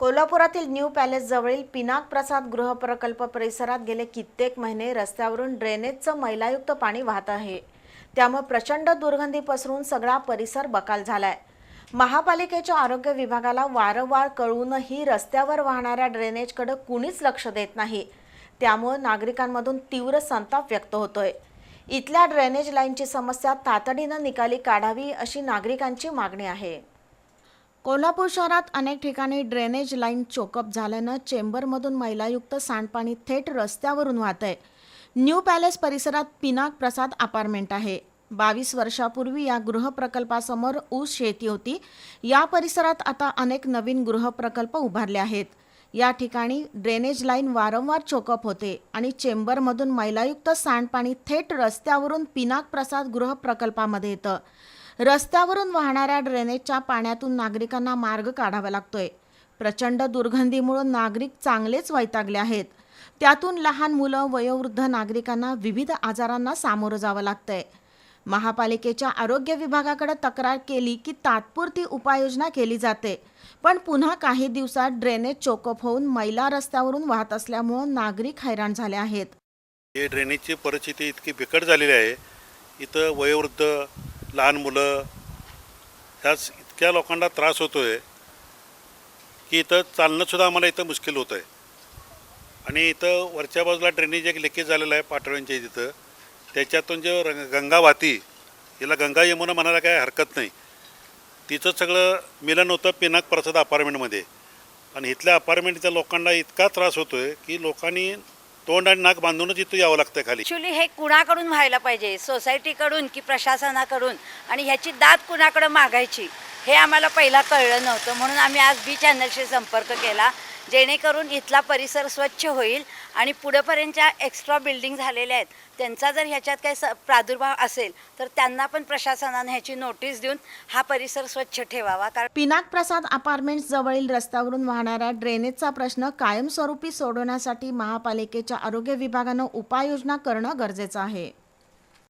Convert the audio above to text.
कोल्हापुरातील new palace जवळील पिनाक प्रसाद गृह प्रकल्प परिसरात गेले कित्येक महिने रस्त्यावरून ड्रेनेजचं मैलायुक्त पाणी वाहत आहे. त्यामुळे प्रचंड दुर्गंधी पसरून सगळा परिसर बकाल झालाय. महापालिकेच्या आरोग्य विभागाला वारंवार कळूनही रस्त्यावर वाहणाऱ्या ड्रेनेजकडे कुणीच लक्ष देत नाही. त्यामुळे नागरिकांमधून तीव्र संताप व्यक्त होतोय. इथल्या ड्रेनेज लाईनची समस्या तातडीनं निकाली काढावी अशी नागरिकांची मागणी आहे. कोल्हापूर शहरात अनेक ठिकाणी ड्रेनेज लाईन चोकअप झाल्यानं चेंबरमधून मैलायुक्त सांडपाणी थेट रस्त्यावरून वाहत आहे न्यू पॅलेस परिसरात पिनाक प्रसाद अपार्टमेंट आहे. बावीस वर्षापूर्वी या गृहप्रकल्पासमोर ऊस शेती होती. या परिसरात आता अनेक नवीन गृहप्रकल्प उभारले आहेत. या ठिकाणी ड्रेनेज लाईन वारंवार चोकअप होते आणि चेंबरमधून मैलायुक्त सांडपाणी थेट रस्त्यावरून पिनाक प्रसाद गृहप्रकल्पामध्ये येतं. रस्त्यावरून वाहणाऱ्या ड्रेनेजच्या पाण्यातून नागरिकांना मार्ग काढावा लागतोय. प्रचंड दुर्गंधीमुळं नागरिक चांगलेच वैतागले आहेत. त्यातून लहान मुलं वयोवृद्ध नागरिकांना विविध आजारांना सामोरं जावं लागतंय. महापालिकेच्या आरोग्य विभागाकडे तक्रार केली की तात्पुरती उपाययोजना केली जाते. पण पुन्हा काही दिवसात ड्रेनेज चोकअप होऊन मैला रस्त्यावरून वाहत असल्यामुळं नागरिक हैराण झाले आहेत. हे ड्रेनेजची परिस्थिती इतकी बिकट झालेली आहे. इथं वयोवृद्ध लहान मुलं ह्याच इतक्या लोकांना त्रास होतो आहे की इथं चालणंसुद्धा आम्हाला इथं मुश्किल होतं आहे आणि इथं वरच्या बाजूला ड्रेनेज एक लिकेज झालेलं आहे पाटोळ्यांच्या तिथं त्याच्यातून जे रंग गंगा वाहती हिला गंगा यमुना म्हणायला काय हरकत नाही. तिचं सगळं मिलन होतं पिनाक प्रसाद अपार्टमेंटमध्ये आणि इथल्या अपार्टमेंटच्या लोकांना इतका त्रास होतो आहे की लोकांनी तोंड आणि नाक बांधूनच इथं यावं लागतं खाली. ॲक्च्युली हे कुणाकडून व्हायला पाहिजे? सोसायटीकडून की प्रशासनाकडून? आणि ह्याची दाद कुणाकडं मागायची? हे आम्हाला पहिला कळलं नव्हतं म्हणून आम्ही आज बी चॅनलशी संपर्क केला जेणेकरून इथला परिसर स्वच्छ होईल आणि पुढंपर्यंतच्या एक्स्ट्रा बिल्डिंग झालेल्या आहेत. त्यांचा जर ह्याच्यात काही स प्रादुर्भाव असेल तर त्यांना पण प्रशासनाने ह्याची नोटीस देऊन हा परिसर स्वच्छ ठेवावा. कारण पिनाक प्रसाद अपार्टमेंट जवळील रस्त्यावरून वाहणाऱ्या ड्रेनेजचा प्रश्न कायमस्वरूपी सोडवण्यासाठी महापालिकेच्या आरोग्य विभागानं उपाययोजना करणं गरजेचं आहे.